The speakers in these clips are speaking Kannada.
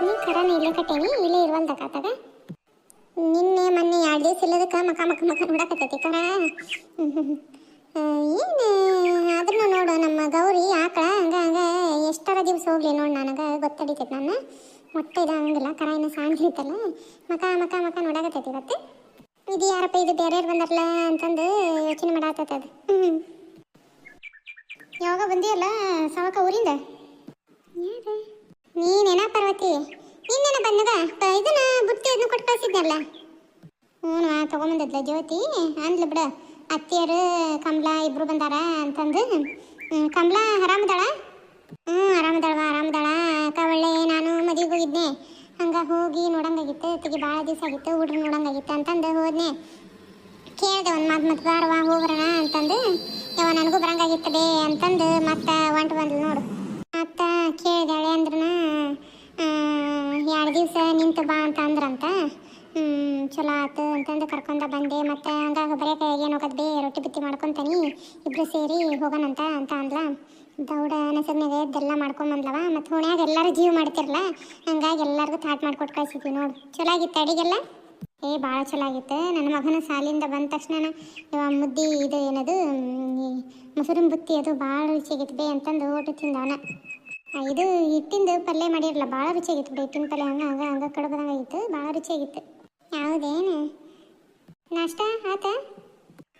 ನೋಡಿದ್ನಿ ಖರಾನ ಇಲ್ಲೇ ಕಟ್ಟೇನಿ ಇಲ್ಲೇ ಇರುವಲ್ದಕ್ಕಾತಾಗ ನಿನ್ನೆ ಮೊನ್ನೆ ಎರಡು ದಿವಸ ಇಲ್ಲದಕ್ಕೆ ಮಕ ಮಕ ಮಕ ನೋಡಕತ್ತೈತಿ ಕರ ಏನು ಅದನ್ನ ನೋಡು ನಮ್ಮ ಗೌರಿ ಆಕಳ ಹಂಗ ಹಂಗ ಎಷ್ಟರ ದಿವಸ ಹೋಗ್ಲಿ ನೋಡಿ ನನಗೆ ಗೊತ್ತಡಿತೈತಿ ನನ್ನ ಮೊಟ್ಟೆ ಇದಂಗಿಲ್ಲ ಕರ ಇನ್ನು ಸಾಂಗಿರ್ತಲ್ಲ ಮಕ ಮಕ ಮಕ ನೋಡಕತ್ತೈತಿ ಇವತ್ತು ಇದು ಯಾರಪ್ಪ ಇದು ಬೇರೆ ಬಂದಾರಲ್ಲ ಅಂತಂದು ಯೋಚನೆ ಮಾಡಾತೈತೆ ಅದು ಹ್ಞೂ ಯಾವಾಗ ಬಂದಿಯಲ್ಲ ಸವಕ ಊರಿಂದ ಯಾರು ನೀನೇನ ಪಾರ್ವತಿ? ನಿನ್ನೇನ ಬಂದಾಗ ಇದನ್ನ ಬುತ್ತಿ ಅದನ್ನ ಕೊಟ್ಟು ಕಳ್ಸಿದ್ನಲ್ಲ? ಹ್ಞೂ ತಗೊಂಬಂದಿದ್ಲ ಜ್ಯೋತಿ. ಅಂದ್ಲು ಬಿಡ. ಅತ್ತಿಯರು, ಕಮಲಾ ಇಬ್ರು ಬಂದಾರ ಅಂತಂದು. ಕಮಲಾ ಆರಾಮದಾಳ? ಹ್ಞೂ ಆರಾಮದಾಳವ ಆರಾಮದಾಳ. ಕವಳ್ಳೆ ನಾನು ಮದುವೆಗೆ ಹೋಗಿದ್ನೆ. ಹಂಗೆ ಹೋಗಿ ನೋಡಂಗಾಗಿತ್ತು. ತೆಗಿ ಭಾಳ ದಿವಸ ಆಗಿತ್ತು. ಹುಡ್ರು ನೋಡಂಗಾಗಿತ್ತು ಅಂತಂದು ಹೋದ್ನೆ. ಕೇಳಿದೆ ಒಂದು ಮಾತು ಮತ್ತೆ ಬಾರವ ಹೋಗ್ರಣ ಅಂತಂದು. ಯಾವ ನನಗೂ ಬರಂಗಾಗಿತ್ತದೆ ಅಂತಂದು ಮತ್ತೆ ಒಂಟು ಬಂದ್ಲು ನೋಡು. ದಿವಸ ನಿಂತು ಬಾ ಅಂತ ಅಂದ್ರಂತ? ಚಲೋ ಆತು ಅಂತಂದು ಕರ್ಕೊಂಡ ಬಂದೆ. ಮತ್ತೆ ಹಂಗಾಗಿ ಬರೀ ಏನು ಬೇ, ರೊಟ್ಟಿ ಬಿತ್ತಿ ಮಾಡ್ಕೊಂತಾನಿ, ಇಬ್ರು ಸೇರಿ ಹೋಗೋಣಂತ ಅಂತ ಅಂದ್ಲ. ದೌಡ ನಸಗ್ನಾಗ ಇದೆಲ್ಲ ಮಾಡ್ಕೊಂಬಂದ್ಲವ ಮತ್ತು ಹೋಣ್ಯಾಗ ಎಲ್ಲರೂ ಜೀವ ಮಾಡ್ತಿರಲ್ಲ ಹಂಗಾಗಿ ಎಲ್ಲರಿಗೂ ಥಾಟ್ ಮಾಡ್ಕೊಟ್ಟು ಕಳ್ಸಿದ್ವಿ ನೋಡು. ಚಲೋ ಆಗಿತ್ತು ಅಡಿಗೆಲ್ಲ? ಏ, ಭಾಳ ಚಲೋ ಆಗಿತ್ತು. ನನ್ನ ಮಗನ ಸಾಲಿಂದ ಬಂದ ತಕ್ಷಣ ಇವ ಮುದ್ದಿ ಇದು ಏನದು ಮೊಸರಿನ ಬುತ್ತಿ ಅದು ಭಾಳ ರುಚಿಯಾಗಿತ್ತು ಬೇ ಅಂತಂದು ಊಟ ತಿಂದವನ. ಇದು ಹಿಟ್ಟಿಂದು ಪಲ್ಯ ಮಾಡಿರಲ್ಲ ಭಾಳ ರುಚಿಯಾಗಿತ್ತು ಬಿಡಿ. ಹಿಟ್ಟಿನ ಪಲ್ಯ ಹಂಗೆ ಹಂಗೆ ಹಂಗೆ ಆಗಿತ್ತು ಭಾಳ ರುಚಿಯಾಗಿತ್ತು. ಹೌದೇನು ನಾಷ್ಟ ಆತ?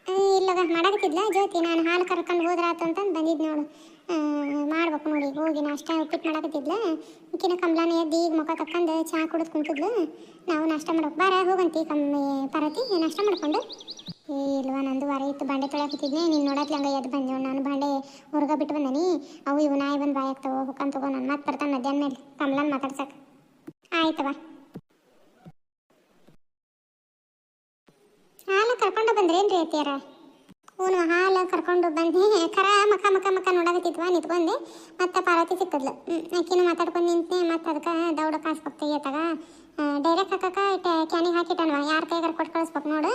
ಇಲ್ಲ ಇಲ್ಲಗ ಮಾಡಕತ್ತಿದ್ಲಾ ಜ್ಯೋತಿ. ನಾನು ಹಾಲು ಕರ್ಕೊಂಡು ಹೋದ್ರಾತು ಅಂತಂದು ಬಂದಿದ್ದು ನೋಡು. ಮಾಡ್ಬೇಕು ನೋಡಿ. ಹೋಗಿ ನಾಷ್ಟ ಉಪ್ಪಿಟ್ಟು ಮಾಡಾಕತ್ತಿದ್ಲ. ಈಕಿನ ಕಮಲಾನ ಎದ್ದು ಈಗ ಮುಖ ತಕ್ಕಂದು ಚಹಾ ಕುಡಿದು ಕುಂತಿದ್ಲು. ನಾವು ನಾಷ್ಟ ಮಾಡೋಕೆ ಬಾರ, ಹೋಗಂತಿ ಕಮ್ಮಿ ಪರತಿ. ನಾಷ್ಟ ಮಾಡ್ಕೊಂಡು. ಇಲ್ವಾ, ನಂದು ವಾರ ಇತ್ತು. ಬಂಡೆ ತೊಳಕತ್ತಿದ್ನೆ ನೀನು ನೋಡತ್ಲೆ ಹಂಗೆ ಎದ್ದು ಬಂದೆ ನಾನು ಬಂಡೆ ಹುರ್ಗ ಬಿಟ್ಟು ಬಂದನಿ. ಅವು ಇವು ನಾಯಿ ಬಂದು ಬಾಯ್ ಆಗ್ತಾವ ಹೋಗಂತ ತಗೋ. ನಾನು ಮತ್ತೆ ಬರ್ತಾನೆ ಮಧ್ಯಾಹ್ನ ಮೇಲೆ. ಕಮಲನ್ ಮಾತಾಡ್ಸಕ್ಕೆ ಆಯ್ತವ ಹಾಲು ಕರ್ಕೊಂಡು ಬಂದ್ರೇನ್ರಿ ಅತ್ತಿಯಾರ? ಹ್ಞೂ ಹಾಲು ಕರ್ಕೊಂಡು ಬಂದು ಕರ ಮಕ ಮಕ ಮಕ ನೋಡಕತ್ತಿದ್ವ? ನಿಂತ್ಕೊಂಡೆ. ಮತ್ತೆ ಪಾರ್ವತಿ ಸಿಕ್ಕದ್ಲು. ಆಕಿನೂ ಮಾತಾಡ್ಕೊಂಡು ನಿಂತೆ ಮತ್ತೆ ಅದಕ್ಕೆ ದೌಡ ಕಾಸ್ಬೇಕು ತೆಗಿಯತ್ತಾಗ ಡೈರೆಕ್ಟ್ ಹಾಕಕ್ಕ ಕ್ಯಾನಿಗೆ ಹಾಕಿಟ್ಟನ್ವ ಯಾರ ಕೈಗಾರ ಕೊಟ್ಟು ಕಳಿಸ್ಬೇಕು ನೋಡು.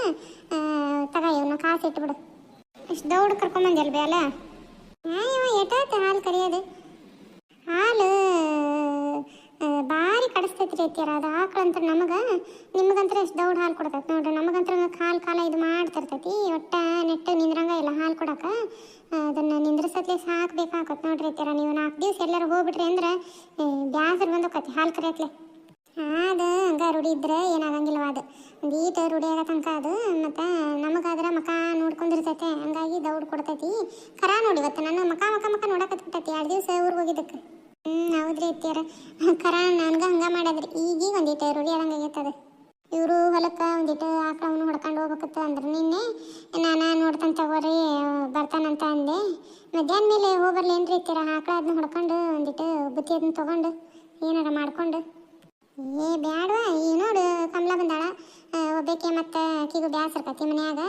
ತಗ ಇವನು ಕಾಸು ಇಟ್ಬಿಡು. ಇಷ್ಟು ದೌಡ್ ಕರ್ಕೊಂಬಂದಿಯಲ್ಲ ಬೇ ಅಲ್ಲ? ಹಾಂ ಎಷ್ಟಾಯ್ತು ಹಾಲು ಕರಿಯೋದು? ಹಾಲು ಭಾರಿ ಕಡಿಸ್ತೈತಿ ರೀತಿಯರ ಅದು ಆಕಳಂತ್ರ ನಮಗೆ, ನಿಮಗಂತ್ರ ಎಷ್ಟು ದೌಡ್ ಹಾಲು ಕೊಡ್ತೈತೆ ನೋಡ್ರಿ ನಮಗಂತ್ರ ಕಾಲು ಕಾಲ ಇದು ಮಾಡ್ತಿರ್ತೈತಿ. ಒಟ್ಟ ನೆಟ್ಟ ನಿಂದ್ರಂಗ ಇಲ್ಲ ಹಾಲು ಕೊಡಕ್ಕೆ ಅದನ್ನು ನಿಂದ್ರಿಸತ್ಲೆ ಸಾಕ್ಬೇಕಾಗತ್ತೆ ನೋಡ್ರಿ ರೀತಿಯರ ನೀವು ನಾಲ್ಕು ದಿವಸ ಎಲ್ಲರೂ ಹೋಗ್ಬಿಟ್ರಿ ಅಂದ್ರೆ ಬ್ಯಾಸರು ಬಂದು ಹಾಲು ಕರಿಯತ್ಲೆ ಅದು ಹಂಗ ರೂಢಿ ಇದ್ರೆ ಏನಾಗಂಗಿಲ್ಲವ ಅದು. ಒಂದು ಈಟ ರೂಢಿ ಆಗೋ ತನಕ ಅದು, ಮತ್ತು ನಮಗಾದ್ರೆ ಮಕ ನೋಡ್ಕೊಂಡಿರ್ತೈತೆ, ಹಂಗಾಗಿ ದೌಡ್ ಕೊಡ್ತೈತಿ. ಖರ ನೋಡಿ ಇವತ್ತು ನನ್ನ ಮಕ ಮಕ ಮಕ ನೋಡಕತ್ಬಿಟ್ಟೈತಿ ಎರಡು ದಿವಸ ಊರಿಗೆ ಹೋಗಿದ್ದಕ್ಕೆ. ಹ್ಞೂ ಹೌದ್ರಿ ಅತ್ತಿಯಾರ. ಖರ ನನ್ಗೆ ಹಂಗೆ ಮಾಡದ್ರಿ ಈಗೀಗ ಒಂದಿಟ್ಟು ರೂಢಿ ಅದು. ಇವರು ಹೊಲಕ್ಕೆ ಒಂದಿಟ್ಟು ಆಕಳವನ್ನು ಹೊಡ್ಕೊಂಡು ಹೋಗ್ಬೇಕತ್ತ ಅಂದ್ರೆ ನಿನ್ನೆ. ನಾನು ನೋಡ್ತಾನೆ ತಗೋರಿ ಬರ್ತಾನಂತ ಅಂದೆ. ಮಧ್ಯಾಹ್ನ ಮೇಲೆ ಹೋಗ್ಬರ್ಲಿ ಏನ್ರಿ ಇತ್ತೀರ ಆಕಳ ಅದನ್ನ ಹೊಡ್ಕೊಂಡು ಒಂದಿಟ್ಟು ಬುತ್ತಿ ಅದನ್ನ ತಗೊಂಡು ಏನಾರ ಮಾಡ್ಕೊಂಡು. ಏ, ಬ್ಯಾಡ್ವಾ? ಈ ನೋಡು, ಕಮಲ ಬಂದಾಳ. ಒಬ್ಬಕ್ಕೆ ಒಬ್ಬಾಕಿ ಮತ್ತೆ ಆಕಿಗೂ ಬ್ಯಾಸರ ಕತಿ ಮನ್ಯಾಗ.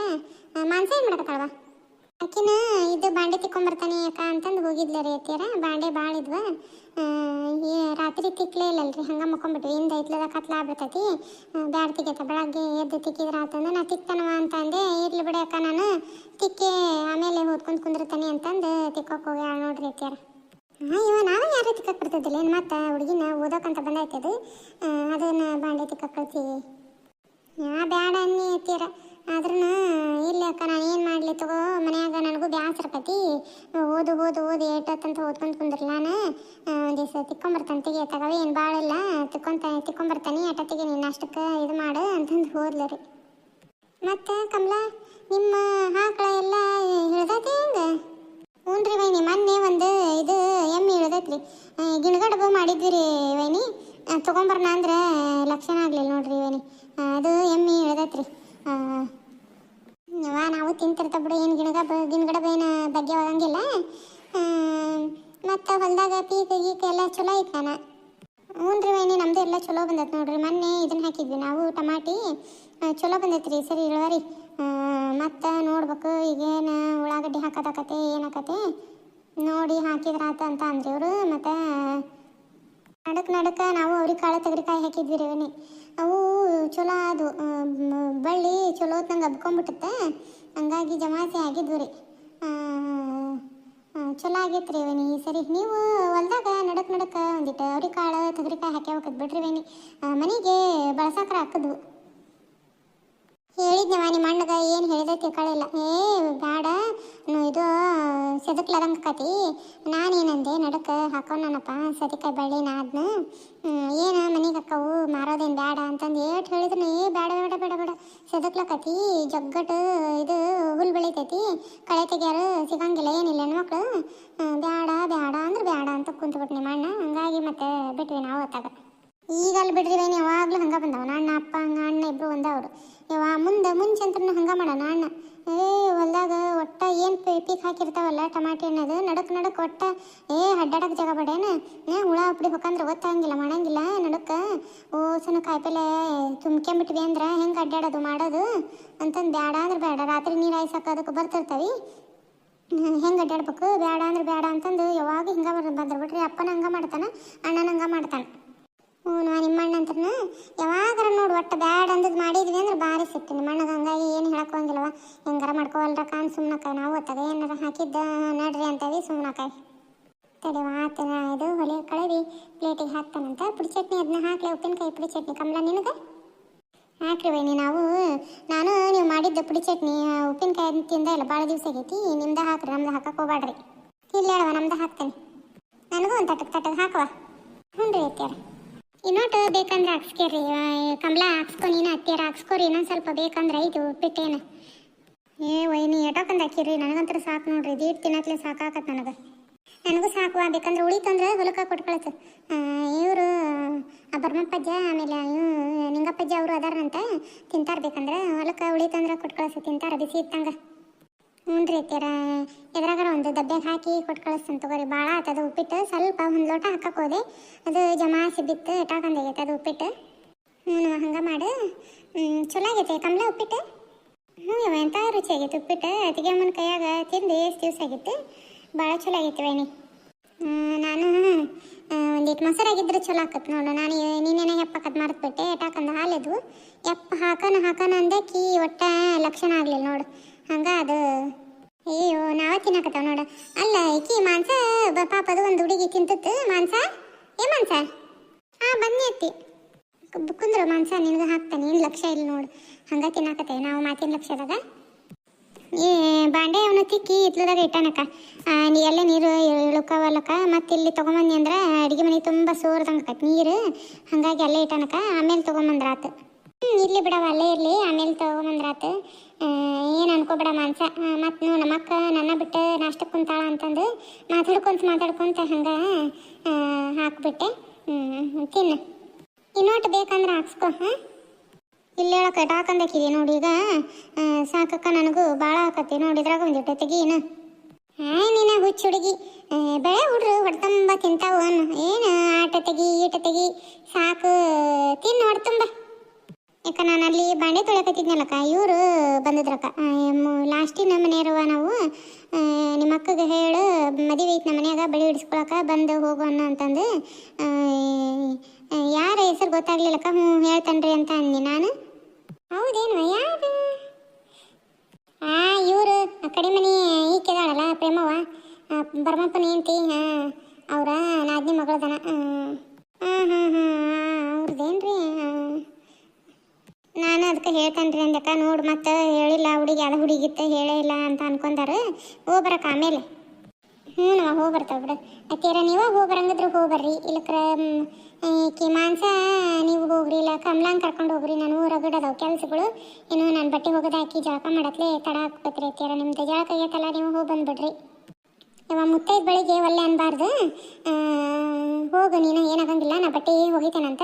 ಮಾನ್ಸ ಏನು ಮಾಡಕತ್ತಾಳವ? ಆಕಿನ ಇದು ಬಾಂಡೆ ತಿಕ್ಕೊಂಬರ್ತಾನೆ ಅಕ್ಕ ಅಂತಂದು ಹೋಗಿದ್ಲ ರೀ ಅತ್ತಿಯರ. ಬಾಂಡೆ ಭಾಳ ಇದ್ವ? ರಾತ್ರಿ ತಿಕ್ಲೇ ಇಲ್ಲಲ್ರಿ. ಹಂಗೆ ಮಕ್ಕೊಂಬಿಟ್ವಿ. ಹಿಂದೆ ಐತ್ಲದ ಕತ್ಲ ಆಗ್ಬಿಡ್ತೈತಿ. ಬ್ಯಾಡ ತಿಕ್ಕೈತ ಬೆಳಗ್ಗೆ ಎದ್ದು ತಿಕ್ಕಿದ್ರ ಆತಂದು ನಾ ತಿಕ್ತಾನವ ಅಂತ ಅಂದೆ. ಇರ್ಲಿ ಬಿಡಿ ಅಕ್ಕ ನಾನು. ತಿಕ್ಕಿ ಆಮೇಲೆ ಓದ್ಕೊಂಡು ಕುಂದಿರ್ತಾನೆ ಅಂತಂದು ತಿಕ್ಕೋಕೆ ಹೋಗ್ಯಾಳ ನೋಡ್ರಿ ಅತ್ತಿಯರ. ಹಾಂ ಇವ ನಾವೇ ಯಾರು ತಿಕ್ಕಕ್ಕೆ ಬಿಡ್ತಿದ್ದಿಲ್ಲ ಏನು ಮತ್ತೆ ಹುಡುಗಿನ ಓದೋಕಂತ ಬಂದೈತೆ ಅದು. ಅದನ್ನ ಬಾಂಡೆ ನಾ ಯಾ, ಬ್ಯಾಡ ಅನ್ನಿ ಅತ್ತೀರ ಆದ್ರೂ ಇಲ್ಲ ಅಕ್ಕ, ನಾನು ಏನು ಮಾಡಲಿ ತಗೋ? ಮನ್ಯಾಗ ನನಗೂ ಬ್ಯಾಸರಕತಿ ಓದು ಓದು ಓದು ಏಟತ್ತಂತ ಓದ್ಕೊಂಡು ಕುಂದ್ರಲ್ಲ ನಾನು. ಒಂದು ದಿವಸ ತಿಕ್ಕೊಂಬರ್ತಾನೆ ತೆಗಿ ತಗವ ಏನು ಭಾಳಿಲ್ಲ ತಿಕ್ಕೊಂತ ತಿಕ್ಕೊಂಬರ್ತಾನೆ ಅಟತ್ತಿಗೆ ನೀನು ಅಷ್ಟಕ್ಕೆ ಇದು ಮಾಡು ಅಂತಂದು ಹೋದ್ಲ ರೀ. ಮತ್ತು ಕಮಲ, ನಿಮ್ಮ ಆಕಳ ಎಲ್ಲ ಹಿಡ್ದೈತೆ ಹೆಂಗೆ? ಹ್ಞೂ ರೀ ವೈನಿ, ಮೊನ್ನೆ ಒಂದು ಇದು ಎಮ್ಮೆ ಇಳ್ದೈತ್ರಿ. ಗಿಣಗಡಬ ಮಾಡಿದ್ವಿ ರೀ ವೈನಿ ತೊಗೊಂಬರ್ನ ಅಂದ್ರೆ ಲಕ್ಷಣ ಆಗಲಿಲ್ಲ ನೋಡ್ರಿ ವೈನಿ. ಅದು ಎಮ್ಮೆ ಇಳ್ದೈತ್ರಿ. ವಾ, ನಾವು ತಿಂತಿರ್ತಾವ ಬಿಡು, ಏನು ಗಿಣಗಬ, ಗಿಣಗಡಬ ಏನು ಬಗ್ಗೆ ಹೋಗಂಗಿಲ್ಲ ಮತ್ತು ಹೊಲದಾಗ ಪೀಕ್ ಗೀಕ್ ಎಲ್ಲ ಚಲೋ ಐತೆ ನಾನು. ಹ್ಞೂ ರೀ ವೈನಿ, ನಮ್ದು ಎಲ್ಲ ಚಲೋ ಬಂದೈತೆ ನೋಡ್ರಿ. ಮೊನ್ನೆ ಇದನ್ನ ಹಾಕಿದ್ವಿ ನಾವು, ಟಮಾಟಿ ಚಲೋ ಬಂದೈತೆ ರೀ ಸರಿ ಇಳುವರಿ. ಮತ್ತು ನೋಡ್ಬೇಕು, ಈಗೇನು ಉಳ್ಳಾಗಡ್ಡಿ ಹಾಕೋದಾಕತೆ, ಏನಾಕತೆ? ನೋಡಿ ಹಾಕಿದ್ರಾತ ಅಂತ ಅಂದ್ರಿ ಇವರು ಮತ್ತು ನಡಕ್ ನಡಕ ನಾವು ಅವ್ರಿಗೆ ಕಾಳು ತೆಗರಿಕಾಯಿ ಹಾಕಿದ್ವಿ ರೀ ಅವನಿ ಅವು ಚಲೋ ಅದು ಬಳ್ಳಿ ಚಲೋ ಹೊತ್ನಂಗೆ ಹಬ್ಕೊಂಬಿಟ್ಟತ್ತೆ. ಹಂಗಾಗಿ ಜಮಾಸಿ ಆಗಿದ್ವು ರೀ. ಚಲೋ ಆಗೈತೆ ರೀ ವೇಣಿ. ಈ ಸರಿ ನೀವು ಹೊಲ್ದಾಗ ನಡಕ್ ನಡಕ ಒಂದಿಟ್ಟು ಅವ್ರಿಕಾಳು ತೊಗರಿಕಾಯಿ ಹಾಕಿ ಹೋಗದ್ ಬಿಡ್ರಿ ವೇಣಿ. ಮನೆಗೆ ಬಳಸಾಕ್ರ ಹಾಕದ್ವು ಹೇಳಿದ್ನವ ನಿಮ್ಮ ಅಣ್ಣಗ ಏನು ಹೇಳಿದ ತಿಳ್ಕೊಳ್ಳಿಲ್ಲ ಏ ಬೇಡ ಇದು ಸೆದಕ್ಲದಂಗ ಕತಿ. ನಾನೇನಂದೆ ನಡಕ್ಕೆ ಹಾಕೋಣನಪ್ಪ ಸದಿಕಾಯಿ ಬಳ್ಳಿನ ಅದನ್ನ ಏನು ಮನೆಗೆ ಅಕ್ಕವು ಮಾರೋದೇನು ಬೇಡ ಅಂತಂದು ಏಟ್ ಹೇಳಿದ್ರು ಏ ಬೇಡ ಬೇಡ ಬೇಡ ಬೇಡ ಸೆದಕ್ಲಕತಿ ಜಗ್ಗಟ್ಟು ಇದು ಹುಲ್ ಬೆಳಿತೈತಿ. ಕಳೆ ತೆಗಿಯಾರು ಸಿಗಂಗಿಲ್ಲ ಏನಿಲ್ಲ ಆ, ಬೇಡ ಬೇಡ ಅಂದ್ರೆ ಬೇಡ ಅಂತ ಕುಂತ್ಬಿಟ್ಟು ನಿಮ್ಮ ಅಣ್ಣ. ಹಂಗಾಗಿ ಮತ್ತೆ ಬಿಟ್ವಿ ನಾವು ಹೊತ್ತಾಗ. ಈಗ ಅಲ್ಲಿ ಬಿಡ್ರಿ ಬೇನಿ ಯಾವಾಗಲೂ ಹಂಗೆ ಬಂದವ. ನನ್ನ ಅಪ್ಪ ಹಂಗ ಅಣ್ಣ ಇಬ್ಬರು ಒಂದವ್ರು. ಯಾವ ಮುಂದೆ ಮುಂಚೆ ಅಂತ ಹಂಗೆ ಮಾಡೋಣ ಅಣ್ಣ. ಏ, ಹೊಲ್ದಾಗ ಒಟ್ಟ ಏನು ಪೀಕ್ ಹಾಕಿರ್ತಾವಲ್ಲ ಟಮಾಟಿ ಅನ್ನೋದು, ನಡಕ್ ನಡಕ್ ಒಟ್ಟ, ಏ, ಅಡ್ಡಾಡಕ್ ಜಾಗ ಬೇಡೇನ ಹುಳ ಉಪ್ಪಡಿ ಹೊಕ್ಕಂದ್ರೆ ಗೊತ್ತಾಗಂಗಿಲ್ಲ, ಮಾಡಂಗಿಲ್ಲ, ನಡಕ್ಕ? ಓ ಸಣ್ಣ ಕಾಯಿಪಲ್ಲೆ ತುಂಬ್ಕೊಂಬಿಟ್ವಿ ಅಂದ್ರೆ ಹೆಂಗೆ ಅಡ್ಡಾಡೋದು, ಮಾಡೋದು? ಅಂತಂದು ಬೇಡ ಅಂದ್ರೆ ಬೇಡ ರಾತ್ರಿ ನೀರು ಅದಕ್ಕೆ ಬರ್ತಿರ್ತಾವೆ. ಹೆಂಗೆ ಅಡ್ಡಾಡ್ಬೇಕು? ಬೇಡ ಅಂದ್ರೆ ಬೇಡ ಅಂತಂದು ಯಾವಾಗ ಹಿಂಗೆ ಬಂದ್ರೆ ಬಿಟ್ರಿ ಅಪ್ಪನ ಹಂಗೆ ಮಾಡ್ತಾನೆ, ಅಣ್ಣನ ಹಂಗೆ ಮಾಡ್ತಾನೆ. ನಾ ನಿಮ್ಮ ಅಣ್ಣ ಅಂತನ ಯಾವಾಗಾರ ನೋಡು, ಒಟ್ಟು ಬ್ಯಾಡ್ ಅಂದದ್ ಮಾಡಿದ್ವಿ ಅಂದ್ರೆ ಭಾರಿ ಸಿಕ್ತು. ನಿಮ್ಮ ಅಣ್ಣಗೆ ಹಂಗಾಗಿ ಏನು ಹೇಳಕ್ ಹೋಗಿಲ್ಲವ? ಹೆಂಗಾರ ಮಾಡ್ಕೋವಲ್ರಕ್ಕ ಅಂತ ಸುಮ್ಮನಕ್ಕ ನಾವು ಒತ್ತಾಗ ಏನಾರ ಹಾಕಿದ್ದ, ನಡ್ರಿ ಅಂತವಿ ಸುಮ್ಮನಕಾಯಿ ತಡಿ, ಆತ ಇದು ಹೊಲೆ ಕಳವಿ, ಪ್ಲೇಟಿಗೆ ಹಾಕ್ತಾನಂತ. ಪುಡಿ ಚಟ್ನಿ ಅದನ್ನ ಹಾಕ್ಲಿ, ಉಪ್ಪಿನಕಾಯಿ ಪುಡಿ ಚಟ್ನಿ. ಕಮಲ, ನಿನಗೆ? ಹಾಕ್ರಿ ಬೈನಿ ನಾವು, ನಾನು ನೀವು ಮಾಡಿದ್ದ ಪುಡಿ ಚಟ್ನಿ ಉಪ್ಪಿನಕಾಯಿ ತಿಂದ ಇಲ್ಲ ಭಾಳ ದಿವಸ ಆಗೈತಿ. ನಿಮ್ದು ಹಾಕ್ರಿ, ನಮ್ದು ಹಾಕಕ್ಕೆ ಹೋಗ್ಬೇಡ್ರಿ ಇಲ್ಲ ಹೇಳವ ನಮ್ದು ಹಾಕ್ತೇನೆ. ನನಗೂ ಒಂದು ತಟಕ್ ತಟಕ್ ಹಾಕುವ ಹ್ಞೂ ರೀ ಅತ್ಯಾರ ಇನ್ನೊಟ್ಟು ಬೇಕಂದ್ರೆ ಹಾಕ್ಸ್ಕೇರಿ. ಕಮಲ ಹಾಕ್ಸ್ಕೊ, ನೀನು ಅತ್ತಿಯರ ಹಾಕ್ಸ್ಕೊರಿ. ಇನ್ನೊಂದು ಸ್ವಲ್ಪ ಬೇಕಂದ್ರೆ ಐದು ಉಪ್ಪಿಟ್ಟೇನು. ಏ ವೈನಿ ಎಟೋಕಂದು ಹಾಕಿರಿ ನನಗಂತೂ ಸಾಕು ನೋಡ್ರಿ. ದೀಟ್ ತಿನ್ನತ್ಲೆ ಸಾಕಾಕತ್ ನನಗೆ. ನನಗೂ ಸಾಕು. ಬೇಕಂದ್ರೆ ಉಳಿತಂದ್ರೆ ಹೊಲಕ್ಕೆ ಕೊಟ್ಕೊಳತ್ತೆ ಇವರು, ಆ, ಬರ್ಮಪ್ಪಜ್ಜ, ಆಮೇಲೆ ನಿಂಗಪ್ಪಜ್ಜ ಅವರು ಅದಾರಂತ. ತಿಂತಾರ ಬೇಕಂದ್ರೆ ಹೊಲಕ್ಕೆ ಉಳಿತಂದ್ರೆ ಕೊಟ್ಕಳಸ. ತಿಂತಾರ ಬಿಸಿ ಇತ್ತಂಗ. ಹ್ಞೂ ರೀ ಒಂದು ಡಬ್ಬ್ಯಾಗ ಹಾಕಿ ಕೊಟ್ಟು ಕಳಿಸ್ತಾನೆ ತಗೋರಿ ಭಾಳ ಆತದ ಉಪ್ಪಿಟ್ಟು. ಸ್ವಲ್ಪ ಒಂದು ಲೋಟ ಹಾಕಕ್ಕೆ ಹೋದೆ. ಅದು ಜಮಾಸಿ ಬಿತ್ತು. ಎಟಾಕಂದಾಗೈತೆ ಅದು ಉಪ್ಪಿಟ್ಟು. ಹ್ಞೂ ಹಂಗೆ ಮಾಡು. ಚಲೋ ಆಗೈತೆ. ಕಮಲ ಉಪ್ಪಿಟ್ಟು? ಹ್ಞೂ ಇವ ಎಂಥ ರುಚಿ ಆಗೈತೆ ಉಪ್ಪಿಟ್ಟು? ಅತ್ತಿಗೆಮ್ಮನ ಕೈಯಾಗ ತಿಂದು ಎಷ್ಟು ದಿವಸ ಆಗಿತ್ತು? ಭಾಳ ಚಲೋ ಆಗೈತೆ ಹ್ಮ್, ನಾನು ಒಂದಿಟ್ಟು ಮೊಸರಾಗಿದ್ರೆ ಚಲೋ ಆಕತ್ ನೋಡು. ನಾನು ನೀನೇನ ಕತ್ ಮಾಡಿಸ್ಬಿಟ್ಟೆ ಎಟಾಕಂದ ಹಾಲದು ಎಪ್ಪ ಹಾಕನ ಹಾಕನ ಅಂದಕ್ಕಿ ಒಟ್ಟ ಲಕ್ಷಣ ಆಗಲಿಲ್ಲ ನೋಡು. ಹಂಗ ಅದು ಅಯ್ಯೋ, ನಾವ ತಿನ್ನಕತ್ತಾವ ನೋಡು. ಅಲ್ಲ, ಈಕಿ ಮಾಂಸ ಬ- ಪಾಪ ಅದು ಒಂದು ಹುಡುಗಿ ತಿಂತತ್ತು ಮಾಂಸ? ಏ ಮಾಂಸ? ಹಾ ಬನ್ನಿ ಅತ್ತಿ. ಕುಂದ್ರು ಮಾಂಸ, ನಿನಗೆ ಹಾಕ್ತಾನೆ. ಏನು ಲಕ್ಷ ಇಲ್ಲ ನೋಡು. ಹಂಗ ತಿನ್ನಾಕತ್ತೇವೆ ನಾವು ಮಾತಿನ ಲಕ್ಷದಾಗ? ಏ, ಬಾಂಡೆ ಅವನು ತಿಕ್ಕಿ ಇತ್ಲದಾಗ ಇಟ್ಟಾನಕ್ಕ. ನೀ ಎಲ್ಲ ನೀರು ಇಳುಕವಲ್ಲಕ್ಕ. ಮತ್ತೆ ಇಲ್ಲಿ ತೊಗೊಂಬಂದಿ ಅಂದ್ರೆ ಅಡುಗೆ ಮನೆ ತುಂಬ ಸೋರ್ದಂಗಕ್ಕ ನೀರು? ಹಂಗಾಗಿ ಅಲ್ಲೇ ಇಟ್ಟಾನಕ್ಕ. ಆಮೇಲೆ ತೊಗೊಂಬಂದ್ರಾತು. ಹ್ಞೂ ಇರಲಿ ಬಿಡವ ಅಲ್ಲೇ ಇರಲಿ. ಆಮೇಲೆ ತೊಗೊಂಬಂದ್ರಾತು. ಏನು ಅನ್ಕೋಬೇಡ ಮಾಂಸ. ಮತ್ತು ನೀವು ನಮ್ಮಕ್ಕ ನನ್ನ ಬಿಟ್ಟು ನಾಷ್ಟಕ್ಕೆ ಕುಂತಾಳ ಅಂತಂದು ಮಾತಾಡ್ಕೊಂತ ಮಾತಾಡ್ಕೊಂತ ಹಂಗೆ ಹಾಕ್ಬಿಟ್ಟೆ. ತಿನ್ನು. ಇನ್ನೊಟ್ಟು ಬೇಕಂದ್ರೆ ಹಾಕ್ಸ್ಕೊ, ಹಾಂ? ಇಲ್ಲೇಳ ಕಟ್ ಹಾಕಂದಕ್ಕಿದೆ ನೋಡಿ ಈಗ. ಸಾಕಕ್ಕ ನನಗೂ ಭಾಳ ಆಕತಿ ನೋಡಿದ್ರಾಗ ಒಂದಿಟ್ಟು ತೆಗೀನ ಹಾಯ್ ನೀನ ಹುಚ್ಚ ಹುಡುಗಿ. ಬೆಳೆ ಹುಡ್ರು ಹೊಡ್ತಂಬ ತಿಂತಾವ ಏನು ಆಟ ತೆಗಿ, ಈಟ ತೆಗಿ, ಸಾಕು, ತಿನ್ನು ಹೊಡ್ತಂಬ. ಯಾಕ ನಾನು ಅಲ್ಲಿ ಬಾಂಡೆ ತೊಳಕತ್ತಿದ್ನಲ್ಲಕ್ಕ, ಇವರು ಬಂದಿದ್ರಕ್ಕ. ಲಾಸ್ಟಿಗೆ ನಮ್ಮ ಮನೆಯರುವ ನಾವು ನಿಮ್ಮ ಅಕ್ಕಗೆ ಹೇಳು, ಮದುವೆ ಐತಿ ನಮ್ಮ ಮನ್ಯಾಗ, ಬಳಿ ಹಿಡಿಸ್ಕೊಳಕ ಬಂದು ಹೋಗು ಅನ್ನೋ ಅಂತಂದು. ಯಾರ ಹೆಸರು ಗೊತ್ತಾಗ್ಲಿಲ್ಲಕ್ಕ, ಹ್ಞೂ ಹೇಳ್ತಾನ್ರಿ ಅಂತ ಅಂದಿ ನಾನು. ಹೌದೇನು, ಯಾರು? ಆ, ಇವರು ಕಡೆ ಮನೆ ಈಕೆದಾಳಲ್ಲ, ಪ್ರೇಮವ್ವ. ಬರ್ಮಪ್ಪನ ಹೆಂಡ್ತಿ ಹಾಂ ಅವರ ನಾದಿನಿ ಮಗಳದನ. ಹಾಂ ಹಾಂ ಹಾಂ ಅವ್ರದ್ದೇನ್ರಿ ಹಾಂ ನಾನು ಅದಕ್ಕೆ ಹೇಳ್ತಾನ್ರಿ ಅಂದಕ್ಕ ನೋಡಿ ಮತ್ತೆ ಹೇಳಿಲ್ಲ, ಹುಡುಗಿ ಅದು ಹುಡುಗಿತ್ತ ಹೇಳೇ ಇಲ್ಲ ಅಂತ ಅನ್ಕೊಂಡಾರ ಹೋಗ್ಬರಕ ಆಮೇಲೆ. ಹ್ಞೂ ನಾವು ಹೋಗಿ ಬರ್ತಾವೆ ಬಿಡು. ಅತ್ತೀರ ನೀವು ಹೋಗಿ ಬರಂಗಿದ್ರೆ ಹೋಗಿ ಬರ್ರಿ ಇಲ್ಲಕ್ರ ಕಿ ಮಾಂಸ ನೀವು ಹೋಗ್ರಿ, ಇಲ್ಲ ಕಮಲಾಂಗ್ ಕರ್ಕೊಂಡು ಹೋಗ್ರಿ, ನಾನು ರಗಡದವು ಕೆಲಸಗಳು. ಇನ್ನು ನಾನು ಬಟ್ಟೆ ಹೋಗೋದು ಹಾಕಿ ಜಳಕ ಮಾಡತ್ಲೆ ತಡ ಹಾಕ್ಬೇಕ್ರಿ ಅತ್ತೀರ ನಿಮ್ದು ಜಳಕ ಆಗೈತಲ್ಲ, ನೀವು ಹೋಗಿ ಬಂದ್ಬಿಡ್ರಿ. ಇವ ಮುತ್ತೈದ ಬಳಿಗೆ ಒಲ್ಲೆ ಅನ್ಬಾರ್ದು. ಹೋಗು ನೀನು, ಏನಾಗಂಗಿಲ್ಲ, ನಾ ಬಟ್ಟೆ ಹೋಗಿತೇನಂತ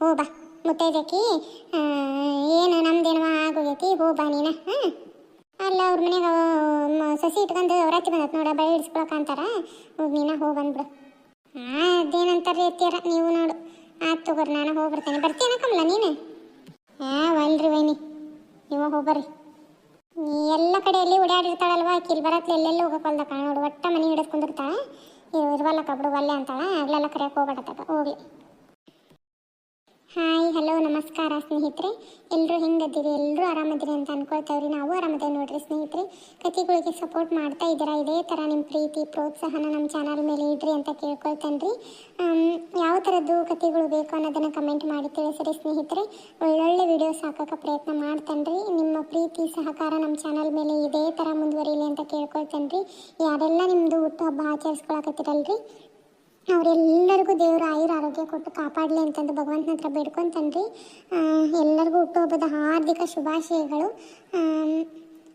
ಹೋ ಬಾ. ಮುತ್ತೈದಕ್ಕಿ ಏನು ನಮ್ದೇನವ ಆಗೋಗೈತಿ, ಹೋ ಬಾ ನೀನ, ಹಾಂ? ಅಲ್ಲ, ಅವ್ರ ಮನೆಗೆ ಸಸಿ ಇಟ್ಕೊಂಡು ಅವ್ರಾತಿ ಬಂದತ್ ನೋಡ ಬಳಿ ಇಡ್ಸ್ಕೊಳಕ ಅಂತಾರ. ಹೋಗಿ ನೀನ ಹೋಗಿ ಬಂದ್ಬಿಡು. ಹಾಂ ಅದೇನಂತಾರ್ರಿ ನೀವು ನೋಡು. ಆಯ್ತು ತಗೋರಿ, ನಾನು ಹೋಗಿ ಬರ್ತೇನೆ ಬರ್ತೀನ ಕಮಲ, ನೀನು? ಹಾಂ ವಲ್ರಿ ವೈನಿ. ನೀವು ಹೋಗ್ಬರ್ರಿ. ಎಲ್ಲ ಕಡೆಯಲ್ಲಿ ಓಡಾಡಿರ್ತಾಳಲ್ವಾ ಕಿಲ್ ಬರತ್ಲೆ, ಎಲ್ಲೆಲ್ಲಿ ಹೋಗಕ್ಕಲ್ದ ಕಾಣ ನೋಡು. ಒಟ್ಟ ಮನೆ ಹಿಡಿದು ಕುಂದಿರ್ತಾಳೆ ಇರ್ವಲ್ಲ ಕಬ್ಡು ಒಲ್ಲೆ ಅಂತಾಳ. ಆಗ್ಲೆಲ್ಲ ಕರೆಯಕ್ಕೆ ಹೋಗ್ಬೇಡತ್ತ ಹೋಗ್ಲಿ. ಹಾಯ್, ಹಲೋ, ನಮಸ್ಕಾರ ಸ್ನೇಹಿತರೆ. ಎಲ್ಲರೂ ಹೆಂಗದ್ದೀರಿ? ಎಲ್ಲರೂ ಆರಾಮದಿರಿ ಅಂತ ಅನ್ಕೊಳ್ತಾವ್ರಿ ನಾವು. ಆರಾಮದೇವಿ ನೋಡ್ರಿ ಸ್ನೇಹಿತರೆ. ಕತೆಗಳಿಗೆ ಸಪೋರ್ಟ್ ಮಾಡ್ತಾ ಇದ್ದೀರಾ? ಇದೇ ಥರ ನಿಮ್ಮ ಪ್ರೀತಿ, ಪ್ರೋತ್ಸಾಹನ ನಮ್ಮ ಚಾನಲ್ ಮೇಲೆ ಇಡ್ರಿ ಅಂತ ಕೇಳ್ಕೊಳ್ತೇನೆ ರೀ ಯಾವ ಥರದ್ದು ಕತೆಗಳು ಬೇಕು ಅನ್ನೋದನ್ನು ಕಮೆಂಟ್ ಮಾಡಿ ತಿಳಿಸ್ರಿ ಸ್ನೇಹಿತರೆ. ಒಳ್ಳೊಳ್ಳೆ ವಿಡಿಯೋಸ್ ಹಾಕೋಕೆ ಪ್ರಯತ್ನ ಮಾಡ್ತೇನೆ ರೀ ನಿಮ್ಮ ಪ್ರೀತಿ, ಸಹಕಾರ ನಮ್ಮ ಚಾನಲ್ ಮೇಲೆ ಇದೇ ಥರ ಮುಂದುವರಿಲಿ ಅಂತ ಕೇಳ್ಕೊಳ್ತೇನೆ ರೀ ಯಾರೆಲ್ಲ ನಿಮ್ಮದು ಹುಟ್ಟುಹಬ್ಬ ಆಚರಿಸ್ಕೊಳಕತ್ತೀರಲ್ರಿ ಅವರೆಲ್ಲರಿಗೂ ದೇವರು ಆಯುರ ಆರೋಗ್ಯ ಕೊಟ್ಟು ಕಾಪಾಡಲಿ ಅಂತಂದು ಭಗವಂತನ ಹತ್ರ ಬೇಡ್ಕೊತಾನ್ರಿ. ಎಲ್ಲರಿಗೂ ಹುಟ್ಟುಹಬ್ಬದ ಹಾರ್ದಿಕ ಶುಭಾಶಯಗಳು.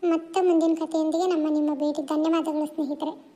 ಮತ್ತೆ ಮುಂದಿನ ಕಥೆಯೊಂದಿಗೆ ನಮ್ಮ ನಿಮ್ಮ ಭೇಟಿ. ಧನ್ಯವಾದಗಳು ಸ್ನೇಹಿತರೆ.